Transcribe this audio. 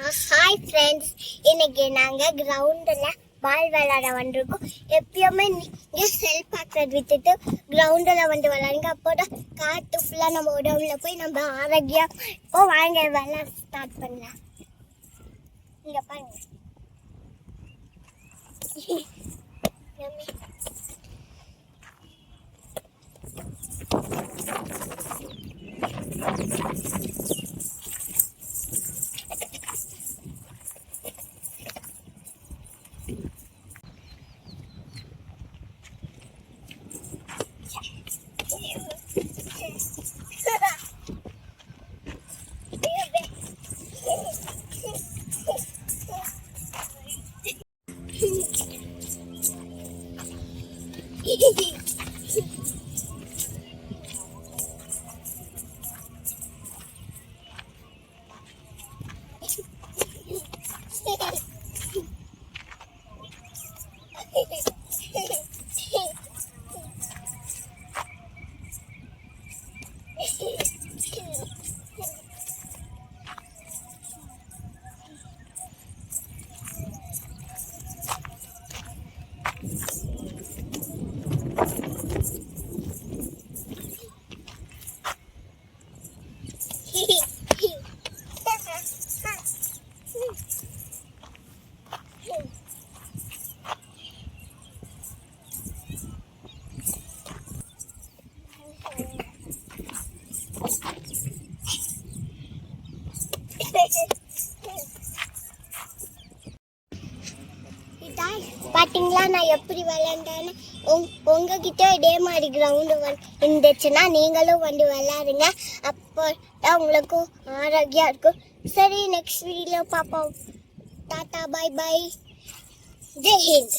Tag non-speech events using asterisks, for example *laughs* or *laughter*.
Hi friends இன்னைக்கு நாங்கள் கிரவுண்டில் பால் விளையாட வந்திருக்கோம். எப்பயுமே நீங்கள் செல் பார்க்குறது விட்டுட்டு கிரவுண்டில் வந்து விளையாடுங்க. அப்போ தான் காற்று ஃபுல்லாக நம்ம உடம்புல போய் நம்ம ஆரோக்கியம் இப்போ வாங்க விளையாட ஸ்டார்ட் பண்ணலாம். இங்கே பாருங்க. *laughs* Yummy. Hehehe பார்த்தீங்களா நான் எப்படி விளையாண்டேன்னு? உங் உங்ககிட்ட இதே மாதிரி கிரவுண்டு இருந்துச்சுன்னா நீங்களும் வந்து விளையாடுங்க. அப்போ தான் உங்களுக்கும் ஆரோக்கியம் இருக்கும். சரி நெக்ஸ்ட் வீடியோ பார்ப்போம். Tata bye bye Jai Hind.